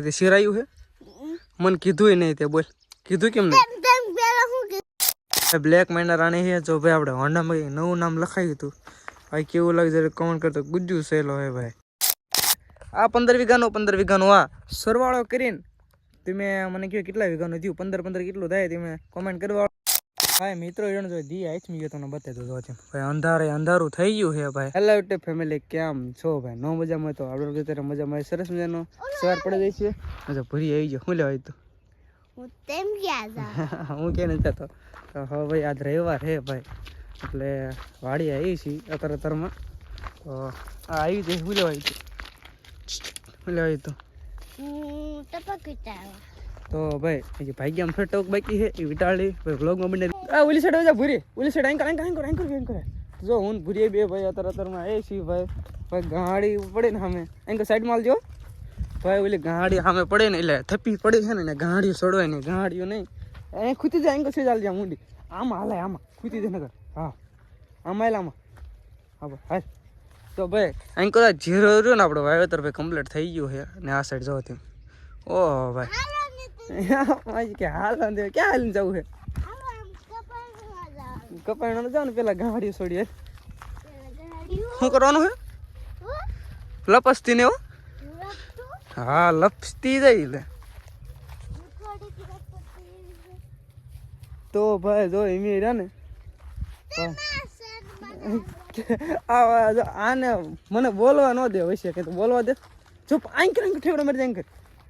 તે શિરાયું હે? મને કીધું નહીં તે બોલ. કીધું કેમ નહીં? બ્લેક માઇનર રાણી હે, જો ભાઈ આપણે હોન્ડામાં નવું નામ લખાયું હતું. ભાઈ કેવું લાગે જયારે કમેન્ટ કરતો. ગુજ્જુ સહેલો હે ભાઈ. આ પંદર વીઘાનો પંદર વીઘાનો આ. સરવાળો કરીને તમે મને કહ્યું કેટલા વીઘાનું થયું? પંદર પંદર કેટલું થાય? તમે કોમેન્ટ કરવા ભાઈ મિત્રો એણ જો દી આચમી ગયો તમને બતાવી દો છે ભાઈ અંધારે અંધારું થઈ ગયું છે ભાઈ. હેલો યુટ્યુબ ફેમિલી કેમ છો ભાઈ? નો મજામાં તો આપણે અત્યારે મજામાં હોય. સરસ મજાનો સવાર પડી જાય છે. અચ્છા ભરી આવી ગયો. શું લેવાય આવ્યું હું તેમ ગયા હું કે નથી જતો તો. હવે ભાઈ આજ રવિવાર હે ભાઈ. એટલે વાડી આવી છે અત્યારે અત્યારમાં. તો આ આવી જાય શું લેવાય આવ્યું શું લેવાય હું ટપક તો ભાઈ હજી ભાગ્યામ ફેર ટોક બાકી છે એ વિટાળી ભાઈ વ્લોગમાં બને આ ઓલી સાઈડ જા ભૂરી ઓલી side anchor anchor anchor anchor anchor જો હું ભૂરી બે ભાઈ અતર અતરમાં એ સી ભાઈ? ભાઈ ગાડી પડે ને સામે. એન્કર સાઈડમાં આલજો. ભાઈ ઓલી ગાડી સામે પડે ને એટલે થપ્પી પડે છે ને ગાડી ગાડીઓ છોડવાય નહીં ગાડીઓ નહીં. એ ખૂતી જાય એન્કર સીધા આલજા મુંડી. આમાં હાલે આમાં. ખૂતી જાય નગર હા. આમાં હાલ આમાં. હા ભાઈ હાલ. તો ભાઈ એન્કર જીરો રહ્યો ને આપણો વાવેતર ભાઈ કમ્પ્લીટ થઈ ગયું છે. ને આ સાઈડ જવાથી ઓહો ભાઈ. ક્યાં કે હાલ ક્યાં હાલ જવું છે? કપાયણો જાવ ને પેલા ગાડી છોડીએ. શું કરવાનું હે? લપસતી ને એવું? હા લપસતી જાય લે. તો ભાઈ જો એમી રહ્યા ને આને મને બોલવા ન દે વૈસે કે તો બોલવા દે. ચૂપ આંક આંક ઠેવડો મારી આંક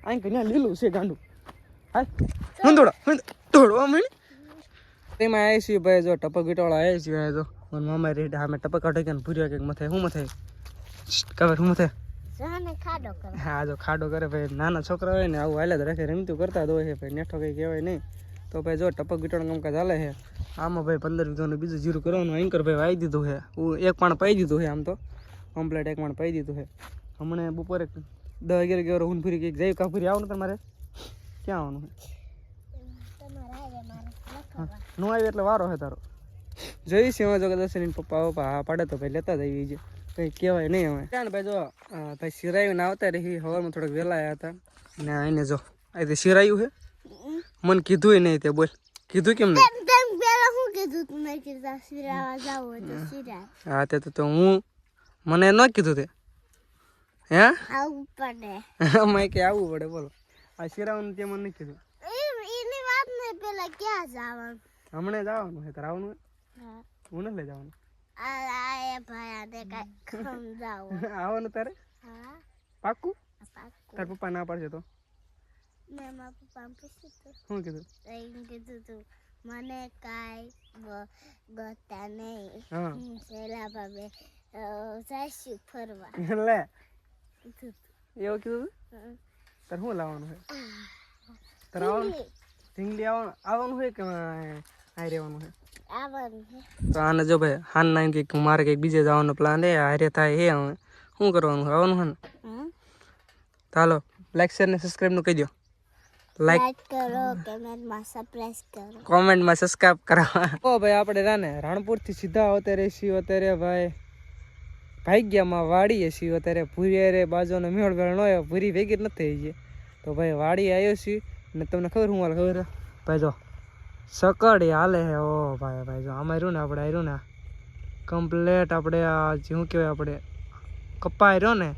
આંક ત્યાં લીલું છે ગાંડું. હાલ હુંદોડો દોડવા મળી તેમાં આવી છીએ ભાઈ જો ટપક વિટોળો આવી છીએ જો. મને મામા રેડ હા મેં ટપક કે ભૂર્યા કે મથે શું મથે ખબર શું મથે હા જો ખાડો કરે ભાઈ. નાના છોકરા હોય ને આવું હાલે જ રાખે રમતું કરતા જ હોય છે ભાઈ. નેઠો કંઈ કહેવાય નહીં. તો ભાઈ જો ટપક ગીટવાનું કામકાજ હાલે છે. આમાં ભાઈ પંદર વીઘાનું બીજું જીરું કરવાનું એન્કર ભાઈ આવી દીધું છે. હું એક પાણ પાઈ દીધું છે આમ તો. કમ્પ્લેટ એક પાણ પાઈ દીધું છે. હમણાં બપોરે દસ અગિયાર અગિયાર ઊન ફરી કંઈક જઈ આવું ને તમારે? ક્યાં આવવાનું? છે હા નો આવી એટલે વારો છે તારો. જોઈશ એમાં જો એની પપ્પા પપ્પા હા પાડે તો ભાઈ લેતા જઈએ છે કંઈ કહેવાય નહીં હવે. ત્યાં ને ભાઈ જો ભાઈ સિરાયું આવતા રહી હવારમાં થોડાક વહેલા આવ્યા હતા. ને આને જો આ તે સિરાયું છે મને કીધું નહીં તે બોલ. કીધું કેમ નહીં? તેમ તેમ પેલા હું કીધું તું? તો સિરા હા તે તો તો હું મને ન કીધું તે? હે? આવું પડે. મેં કે આવવું પડે બોલો. આ સિરાવાનું તે મને કીધું. પેલા ક્યાં જવાનું? હમણાં જવાનું છે તારે આવવાનું હા? હું. નથી લઈ જવાનું. આ ભાઈ આને કઈ સમજાવો. આવવાનું તારે? હા. પાક્કું? પાક્કું. તાર પપ્પા ના પાડશે તો? મેં મારા પપ્પાને પૂછ્યું તું. શું કીધું? એમ કીધું તું મને કાંઈ ગતા નહીં. સેલા ભાભે જઈશું ફરવા. લે. એવું કીધું તું? તું. શું લાવવાનું છે તાર આવવાનું? ઢીંગલી આવવાનું? આવવાનું હોય કે આ રહેવાનું છે આવવાનું છે. તો આને જો ભાઈ હાન ના કંઈક મારે કંઈક બીજે જવાનો પ્લાન હે હારે થાય હે હવે. શું કરવાનું છે? આવવાનું છે ને? તો હાલો લાઈક શેર ને સબસ્ક્રાઈબનું કહી દો લાઈક કરો કમેન્ટમાં સપ્રાઈઝ કરો. કોમેન્ટમાં સબસ્ક્રાઇબ કરાવવા. ઓ ભાઈ આપણે રાને રાણપુરથી સીધા અત્યારે છીએ અત્યારે ભાઈ. ભાગ્યામાં વાડીએ છીએ અત્યારે. ભૂરી રે બાજુનો મેળ વેળ નો ભૂરી ભેગી નથી થઈ ગઈ. તો ભાઈ વાડી આવ્યો છીએ. ને તમને ખબર હું હાલ ખબર ભાઈ જો સકડી હાલે હે ઓ ભાઈ ભાઈ જો આમાં રહ્યું ને આપણે આવ્યું ને. કમ્પ્લેટ આપણે આ શું કહેવાય આપણે કપાઈ રહ્યો ને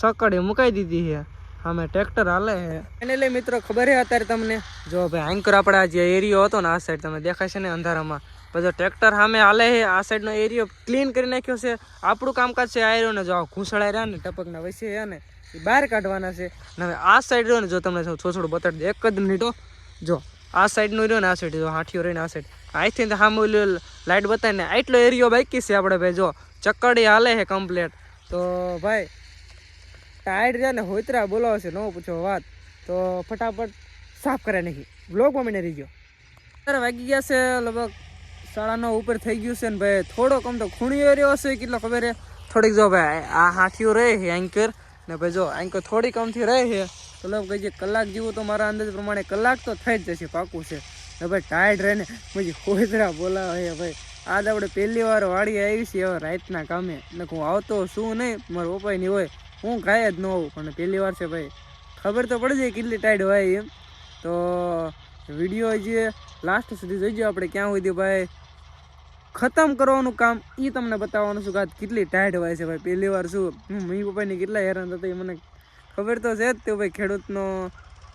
સકડી મુકાઈ દીધી છે. આમે ટ્રેક્ટર હાલે છે. એને લઈ મિત્રો ખબર છે અત્યારે તમને? જો ભાઈ એન્કર આપણે આ જે એરિયો હતો ને આ સાઈડ તમે દેખાય છે ને અંધારામાં. બધો ટ્રેક્ટર સામે હાલે છે, આ સાઈડનો એરિયો ક્લીન કરી નાખ્યો છે. આપણું કામકાજ છે આ ને જો ઘૂસળાઈ રહ્યા ને, ટપકના વૈસે રહ્યા ને, એ બહાર કાઢવાના છે. ને હવે આ સાઈડ રહ્યો ને, જો તમને છોછોડું બતાડી દે એક જ મિનિટો જો, આ સાઈડનું રહ્યો ને, આ સાઈડ જો હાથીઓ રહીને આ સાઈડ અહીંથી તો સામે લાઈટ બતાવીને, આટલો એરિયો બાકી છે આપણે ભાઈ, જો ચક્કડી હાલે છે કમ્પ્લેટ તો ભાઈ ટાયર રહ્યા ને હોતરા બોલાવશે ન પૂછો વાત. તો ફટાફટ સાફ કરે નહીં બ્લોગમાં મમીને રહી ગયો વાગી ગયા છે લગભગ સાડા નવ ઉપર થઈ ગયું છે ને ભાઈ, થોડોક આમ તો ખૂણીઓ રહ્યો હશે, કેટલો ખબર છે થોડીક જો ભાઈ, આ હાથીઓ રહે છે એન્કર ને ભાઈ જો એન્કર થોડીક આમથી રહે છે. તો લગભગ કહીએ કલાક જેવું તો મારા અંદાજ પ્રમાણે કલાક તો થઈ જ જશે પાકું છે. ને ભાઈ ટાયર્ડ રહીને પછી હોતરા બોલાવે છે ભાઈ. આજ આપણે પહેલી વાર વાડી આવી છે હવે રાતના કામે. ને હું આવતો શું નહીં, મારા પપ્પાની હોય. હું કાંઈ જ ન હોઉં, પણ પહેલી વાર છે ભાઈ. ખબર તો પડી જાય કેટલી ટાઈડ હોય એમ. તો વીડિયો જે લાસ્ટ સુધી જોઈજો આપણે ક્યાં સુધી, ભાઈ. ખતમ કરવાનું કામ એ તમને બતાવવાનું છું કે કેટલી ટાઈટ હોય છે ભાઈ. પહેલી વાર શું હું મમ્મી પપ્પાની કેટલા હેરાન થતા એ મને ખબર તો છે જ તે ભાઈ ખેડૂતનો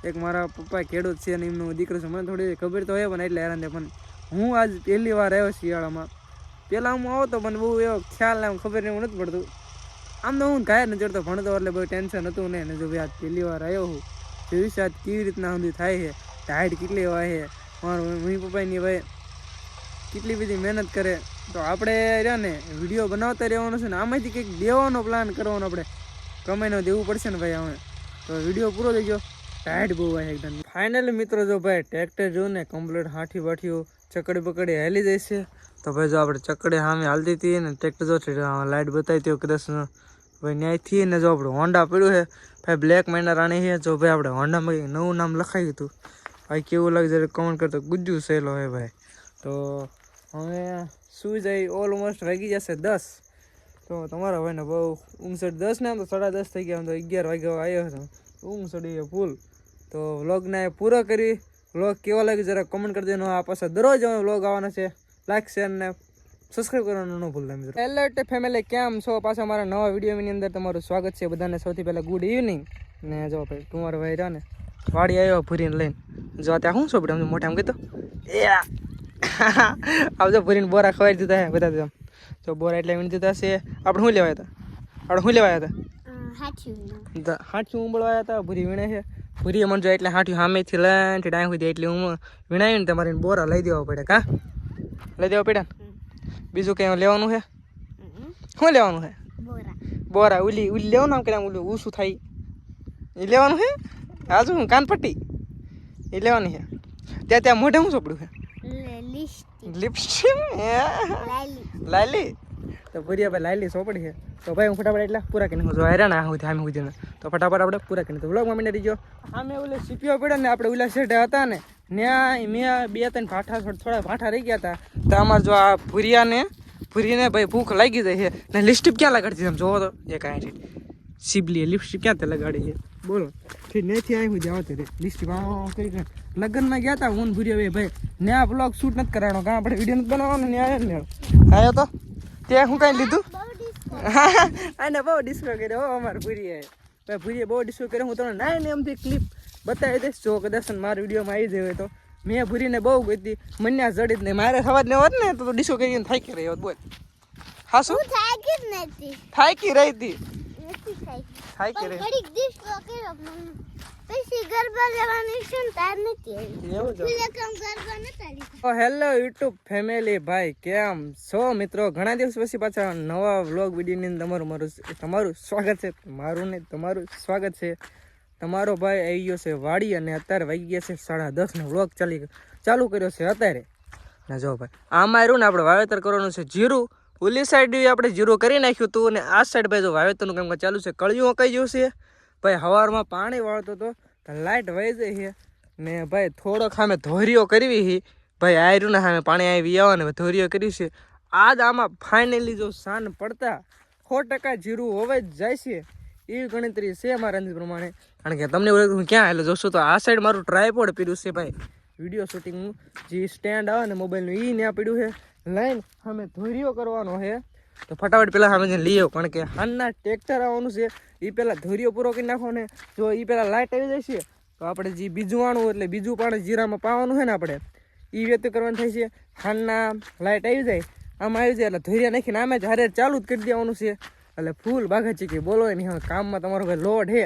એક મારા પપ્પા ખેડૂત છે અને એમનો દીકરો છે. મને થોડી ખબર તો હોય પણ એટલે હેરાન થાય. પણ હું આજ પહેલી વાર આવ્યો શિયાળામાં. પહેલાં હું આવતો પણ બહુ એવો ખ્યાલ આમ ખબર એવું નથી પડતું. આમ તો હું ઘાયર નથી તો ભણતો એટલે બહુ ટેન્શન હતું ને જો ભાઈ આજ પહેલી વાર આવ્યો હું. જોઈશ આજ કેવી રીતના સુધી થાય છે? ટાઈટ કેટલી હોય છે? મારા મમ્મી પપ્પાની ભાઈ કેટલી બધી મહેનત કરે. તો આપણે રહ્યા ને, વીડિયો બનાવતા રહેવાનો છે ને, આમાંથી કંઈક દેવાનો પ્લાન કરવાનો આપણે. કમાઈને દેવું પડશે ને ભાઈ અમે તો વીડિયો પૂરો ગયો ટાઈટ બહુ હોય એકદમ. ફાઇનલી મિત્રો જો ભાઈ ટ્રેક્ટર જો ને કમ્પ્લીટ હાંઠી બાઠીઓ ચકડી પકડી હેલી જાય તો ભાઈ જો આપણે ચકડી સામે હાલતી હતી ને ટ્રેક્ટર જો લાઇટ બતાવી હતી કદાચ. ભાઈ ન્યાયથી ને જો આપણે હોન્ડા પડ્યું છે. ભાઈ બ્લેક મહિના રાણી છે. જો ભાઈ આપણે હોન્ડામાં નવું નામ લખાયું હતું. ભાઈ કેવું લાગે જયારે કમેન્ટ કરતો ગુજ્જુ સહેલો હે ભાઈ. તો હવે સુઈ જાય ઓલમોસ્ટ વાગી જશે દસ. તો તમારા ભાઈને બહુ ઊંઘ ચડી દસ ને તો સાડા દસ થઈ ગયા તો અગિયાર વાગ્યા આવ્યો હતો. ઊંઘ ચડી ગયો ફૂલ તો વ્લોગને પૂરો કરી. વ્લોગ કેવો લાગે જરા કમેન્ટ કરી દેનો આ પાછા દરરોજ અમે વ્લોગ આવવાના છે. લાઈક શેર ને સબસ્ક્રાઈબ કરવાનું ન ભૂલતા મિત્રો. એલર્ટ ફેમિલી કેમ છો? પાછા મારા નવા વિડીયોની અંદર તમારું સ્વાગત છે બધાને. સૌથી પહેલાં ગુડ ઇવનિંગ ને જો ભાઈ કુંવર ભાઈ રહ્યા ને, વાડી આવ્યો ભૂરીને લઈને. જો ત્યાં શું છો આમ મોટા આમ કીધું એ આવજો ભૂરીને બોરા ખવાઈ દીધા હે બધા આમ તો બોરા એટલે વીણી દીધા છે. આપણે શું લેવાયા હતા? આપણે શું લેવાયા હતા? હાંઠી ઉંબળવાયા હતા ભૂરી વીણે છે. ભૂરી મને જો એટલે હાંઠી સામેથી લઈને ડાય સુધી એટલે હું વીણાવીને તમારે બોરા લઈ દેવા પડે કા? લઈ દેવા પડ્યા બીજું કંઈ લેવાનું છે? શું લેવાનું છે? બોરા. ઉલી ઉલી લેવાનું આમ કર્યા ઓલું ઊસું થાય. એ લેવાનું છે? આજુ હું કાનપટ્ટી. એ લેવાની છે. ત્યાં ત્યાં મોઢે શું ચોપડ્યું છે? લિપસ્ટિક લાલી. લાલી? તો ભૂરિયા ભાઈ લાલી સોપડી છે. તો ભાઈ હું ફટાફટ એટલે પૂરા કરીને હું જો હેરાન આ હું આમે સુધી તો ફટાફટ આપણે પૂરા કરીને તો વ્લોગમાં મીને રહીજો આમે ઓલે સીપીઓ પડ્યો ને આપણે ઓલા શેઠ હતા ને ત્યાં મેં બે ત્રણ ભાઠા થોડા ભાઠા રહી ગયા હતા. તો અમારે જો આ ભૂરિયાને ભૂરીને ભાઈ ભૂખ લાગી જાય છે. ને લિપસ્ટિક ક્યાં લગાડતી તમે જોવો તો એ કાંઈ સીબલી લિપસ્ટિક ક્યાં તે લગાડી છે? બોલો. ઠીક નેથી અહીં સુધી આવતી રે લિપસ્ટિક લગ્નમાં ગયા હતા હું ભૂર્યો ભાઈ ભાઈ. ને આ બ્લોગ શૂટ નથી કરવાનો કાં આપણે વીડિયો નથી બનાવવાનો ને આવ્યો ને આવ્યો તો? ત્યાં હું કાંઈ લીધું? આને બહુ ડિસ્કો કર્યો ઓ અમારે ભૂરીએ. ભાઈ ભૂરીએ બહુ ડિસ્કો કર્યો હું તમને નાય ને એમથી ક્લિપ બતાવી દઈશ. જો કદાચ મારા વિડીયોમાં આવી જાય તો. મેં ભૂરીને બહુ ગઈ મને આ જડી જ નહીં. મારે સવાર ને હોત ને તો ડિસ્કો કરીને થાકી રહ્યો હોત બોલ. હા શું? થાકી જ નથી થાકી રહી હતી. નથી કે થાકી ઘડીક ડિસ્કો કર્યો પછી ગરબા લેવાની છે નથી એવું. છે? કામ ગરબા નતા લીધા. હેલો યુટ્યુબ ફેમિલી ભાઈ કેમ છો મિત્રો? ઘણા દિવસ પછી પાછા નવા વ્લોગ વિડીયોની અંદર તમારું મારું તમારું સ્વાગત છે. મારું ને તમારું સ્વાગત છે. તમારો ભાઈ આવી ગયો છે વાડી અને અત્યારે વાગી ગયા છે સાડા દસ નો વ્લોગ ચાલી ચાલુ કર્યો છે અત્યારે. ના જો ભાઈ આમાં રહ્યું ને આપણે વાવેતર કરવાનું છે જીરું ઓલી સાઈડ આપણે જીરું કરી નાખ્યું હતું અને આ સાઈડ ભાઈ જો વાવેતરનું કામ ચાલુ છે, કળિયું કઈ ગયું છે. ભાઈ હવારમાં પાણી વાળતો હતો તો લાઇટ વહી જાય છે. ને ભાઈ થોડોક સામે ધોરીઓ કરવી છે. ભાઈ આયરું ને સામે પાણી આવી આવવાને ધોરીઓ કરી છે. આજ આમાં ફાઇનલી જો સાન પડતા સો ટકા જીરું હોવે જ જાય છે. એવી ગણતરી છે મારા અંદાજ પ્રમાણે. કારણ કે તમને ક્યાં એટલે જોશો તો આ સાઈડ મારું ટ્રાયપોડ પીરું છે ભાઈ. વીડિયો શૂટિંગનું જે સ્ટેન્ડ આવે ને મોબાઈલનું એ ત્યાં પીડ્યું છે. લાઈન સામે ધોરીઓ કરવાનો છે. તો ફટાફટ પહેલાં સામે જઈને લઈ કારણ કે હાલના ટ્રેક્ટર આવવાનું છે. એ પહેલાં ધોરીઓ પૂરો કરી નાખો ને જો એ પહેલાં લાઇટ આવી જાય છે તો આપણે જે બીજું આણું એટલે બીજું પાણી જીરામાં પાવાનું છે ને આપણે એ વ્યક્ત કરવાનું થાય છે. હાલના લાઇટ આવી જાય, આમાં આવી જાય એટલે ધોરિયા નાખીને આમે જ હારે ચાલુ જ કરી દેવાનું છે. એટલે ફૂલ બાઘા ચીકી બોલો નહીં કામમાં તમારો ભાઈ લોડ છે.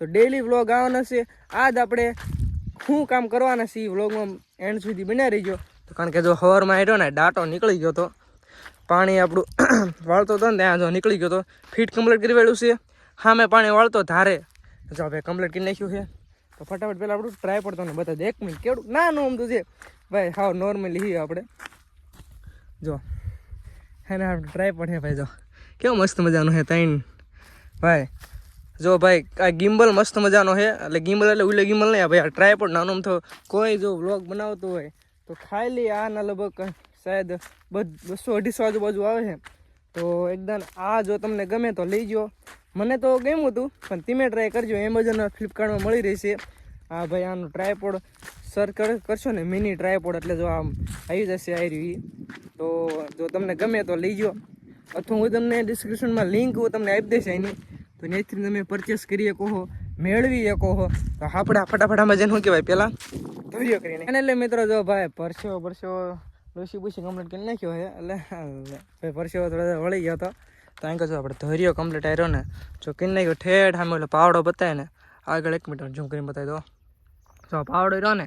તો ડેલી વ્લોગ આવવાના છે. આજ આપણે શું કામ કરવાના છે એ વ્લોગમાં એન્ડ સુધી બન્યા રહીજો. તો કારણ કે જો હવારમાં આવ્યો ને, ડાટો નીકળી ગયો તો, પાણી આપણું વાળતો હતો ને, ત્યાં જો નીકળી ગયો તો ફીટ કમ્પ્લીટ કરી વેળું છે. હા મેં પાણી વાળતો ધારે. જો ભાઈ કમ્પ્લીટ કરી નાખ્યું છે. તો ફટાફટ પહેલાં આપણું ટ્રાય પડતો ને બધા એક મિનિટ કેવડું, ના, નું આમ તો છે. ભાઈ હા નોર્મલી હી આપણે. જો, હે ને, આપણે ટ્રાય છે ભાઈ, જો. કેવો મસ્ત મજાનું છે તાઈન ભાઈ જો ભાઈ, આ ગિમ્બલ મસ્ત મજાનો છે. એટલે ગિમ્બલ એટલે ઉલે ગિમ્બલ નહીં ભાઈ આ ટ્રાયપોડ નાનો તો કોઈ જો વ્લોગ બનાવતો હોય, તો ખાલી આના લગભગ શાયદ બસ અઢીસો આજુબાજુ આવે છે. તો એકદમ આ જો તમને ગમે તો લઈ જાઓ. મને તો ગમ્યું હતું, પણ તમે ટ્રાય કરજો. એમેઝોન ફ્લિપકાર્ટમાં મળી રહેશે. આ ભાઈ આનું ટ્રાયપોડ સર્ચ કર, કરશો ને મિની ટ્રાયપોડ એટલે જો આમ આવી જશે આવી રહ્યું તો જો તમને ગમે તો લઈ જાઓ. અથવા હું તમને ડિસ્ક્રિપ્શનમાં લિંક હું તમને આપી દઈશ એની તો ત્યાંથી તમે પરચેસ કરી શકો હો મેળવી શકો છો. તો આપણે આ ફટાફટામાં જઈને શું કહેવાય પહેલાં ધોર્યો કરીને અને એટલે મિત્રો જો ભાઈ પરસેવો પરસેવો ડોસી બુસી કમ્પ્લીટ કરી નાખ્યો છે, એટલે ભાઈ પરસેવો થોડો વળી ગયો હતો. તો અહીં જો આપણે ધોર્યો કમ્પ્લીટ આવ્યો ને, જો કરી નાખ્યો ઠેઠ સામે એટલે પાવડો બતાવે ને, આગળ એક મિનિટ ઝૂમ કરીને બતાવી દો. જો આ પાવડો રહ્યો ને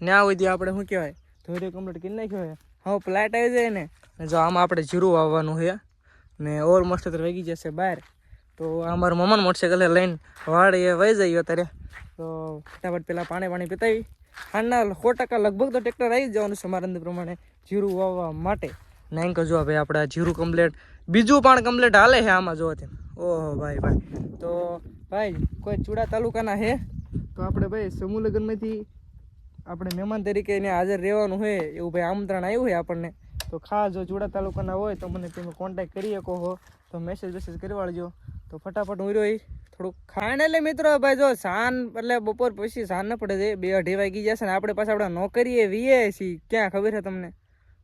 ત્યાં સુધી આપણે શું કહેવાય, ધૈર્ય કમ્પ્લીટ કરી નાખ્યો છે. હવે પ્લાટ આવી જાય ને ને જો આમાં આપણે જીરું વાવવાનું છે, ને ઓલમોસ્ટ તો વેગી જશે બહાર તો આ મારા મમ્માનું મોટરસાઇકલ લઈને વાડ એ વહી જઈએ અત્યારે. તો ફટાફટ પેલા પાણી પાણી પીતાવી હાલના સો ટકા લગભગ તો ટ્રેક્ટર આવી જવાનું છે મારા પ્રમાણે જીરું વાવવા માટે. ને એમ જો ભાઈ આપણે જીરું કમ્પ્લેટ બીજું પણ કમ્પ્લેટ હાલે છે આમાં જોવા તેમ. ઓહો, ભાઈ ભાઈ. તો ભાઈ, કોઈ ચૂડા તાલુકાના હે? તો આપણે ભાઈ સમૂહ લગ્નમાંથી આપણે મહેમાન તરીકે એને હાજર રહેવાનું હોય એવું ભાઈ આમંત્રણ આવ્યું હોય આપણને. તો ખાસ જો ચૂડા તાલુકાના હોય તો મને તમે કોન્ટેક્ટ કરી શકો હો. તો મેસેજ વેસેજ કરી વાળજો તો ફટાફટ હું રહ્યો થોડુંક ખાણ એટલે મિત્રો, ભાઈ જો સાન એટલે બપોર પછી સાન ન પડે છે. બે અઢી વાગી જશે ને આપણે પાછા આપણે નોકરીએ વીએ છીએ. ક્યાં ખબર છે તમને?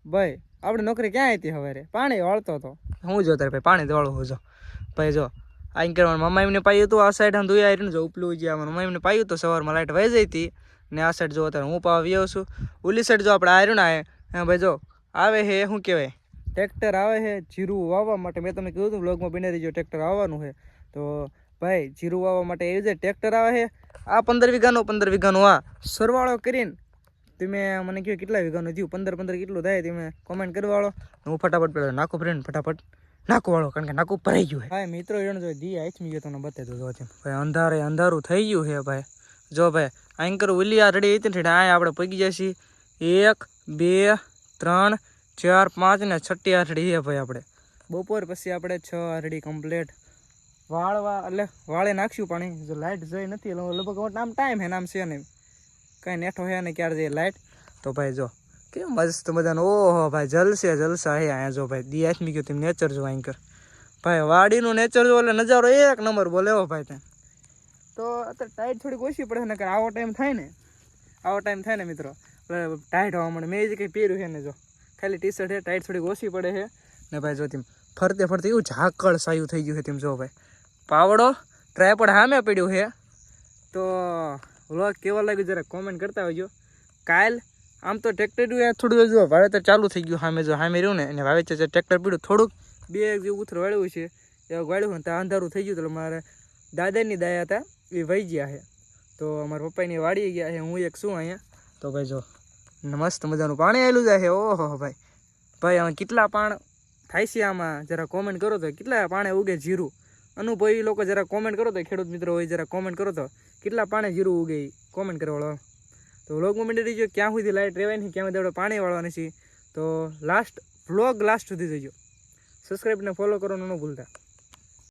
ભાઈ, આપણે નોકરી ક્યાં હતી હવે પાણી વાળતો હતો. હું જો તારે ભાઈ, પાણી વાળું જો ભાઈ જો, આઈ કરવાનું. મમ્મા એમને પાયું હતું આ સાઈડ આમ ધોઈ આવ્યું જો ઉપલું જે આવવાનું મમ્મા એમને પાયું હતું સવારમાં લાઇટ વહી જઈ હતી. ને આ સાઈડ જો અત્યારે હું પાવા આવ્યો છું. ઓલી સાઈડ જો આપણે આવ્યું ને હા, ભાઈ જો, આવે હે, શું કહેવાય? ટ્રેક્ટર આવે છે જીરું વાવવા માટે. મેં તમને કીધું હતું બ્લોગમાં બની રહીજો ટ્રેક્ટર આવવાનું છે. તો ભાઈ જીરું વાવવા માટે એવી રીતે ટ્રેક્ટર આવે છે. આ પંદર વીઘાનું પંદર વીઘાનું આ સરવાળો કરીને તમે મને કહ્યું કેટલા વીઘાનું થયું? પંદર પંદર કેટલું થાય? તમે કોમેન્ટ કરવા વાળો. હું ફટાફટ પેલો નાખું ફ્રેન્ડ ફટાફટ નાખું વાળો કારણ કે નાખું ભરાઈ ગયું હા મિત્રો એણ જો દી આચમી ગયો તમને બતાવી દો તેમ ભાઈ અંધારે અંધારું થઈ ગયું છે ભાઈ. જો ભાઈ આંકર ઓલી આ રેડી હતી ને આ આપણે પગી જશે. એક બે ત્રણ ચાર પાંચ ને છઠ્ઠી આઠડી છે ભાઈ આપણે. બપોર પછી આપણે છ આઠડી કમ્પ્લીટ વાળવા એટલે વાળે નાખ્યું પાણી. જો લાઇટ જઈ નથી એટલે લગભગ આમ ટાઈમ હે નામ છે નહીં કાંઈ નેઠો હે ને ક્યારે જઈએ લાઇટ તો ભાઈ જો કેમ મસ્ત મજાનો ઓહો ભાઈ જલસે જલસા હે અહીંયા જો ભાઈ. દી આથમી ગયો તેમ નેચર જો કર. ભાઈ વાડીનું નેચર જો એટલે નજારો એક નંબર બોલે હો ભાઈ ત્યાં. તો અત્યારે ટાઈટ થોડીક ઓછી પડે ને આવો ટાઈમ થાય ને. આવો ટાઈમ થાય ને મિત્રો. એટલે ટાઈટ હોવા મળે મેં જે કંઈ પહેર્યું છે ને જો. ખાલી ટી શર્ટ છે ટાઈટ થોડીક ઓછી પડે છે ને ભાઈ જો તેમ ફરતે ફરતે એવું ઝાકળ સાયું થઈ ગયું છે તેમ જો ભાઈ. પાવડો ટ્રાયપડ સામે પડ્યું છે તો વ્લોગ કેવો લાગ્યો જરા કોમેન્ટ કરતા હોજો કાલ આમ તો ટ્રેક્ટર થોડું જો વાવેતર ચાલુ થઈ ગયું સામે જો સામે રહ્યું ને, અને વાવેતર ટ્રેક્ટર પીડ્યું થોડુંક બે એક જેવું ઉથર વાળ્યું છે. એવું વાળ્યું ને ત્યાં અંધારું થઈ ગયું તો મારે દાદાની દાયા હતા, એ વહી ગયા છે તો અમારા પપ્પાની વાળી ગયા છે હું એક શું અહીંયા. તો ભાઈ જો મસ્ત મજાનું પાણી આવેલું જાય છે. ઓહો ભાઈ. ભાઈ, આમાં કેટલા પાણ થાય છે આમાં? જરા કોમેન્ટ કરો તો. કેટલા પાણે ઉગે જીરું? અનુભવી લોકો જરા કોમેન્ટ કરો તો, ખેડૂત મિત્રો હોય જરા કોમેન્ટ કરો તો. કેટલા પાણે જીરું ઉગે કોમેન્ટ કરવાળો તો વ્લોગમાં મંડી રહીજો ક્યાં સુધી લાઇટ રહેવાય નહીં ક્યાં સુધી આપણે પાણી વાળવાની છે તો લાસ્ટ વ્લોગ લાસ્ટ સુધી જજો. સબસ્ક્રાઈબ ને ફોલો કરવાનું ન ભૂલતા.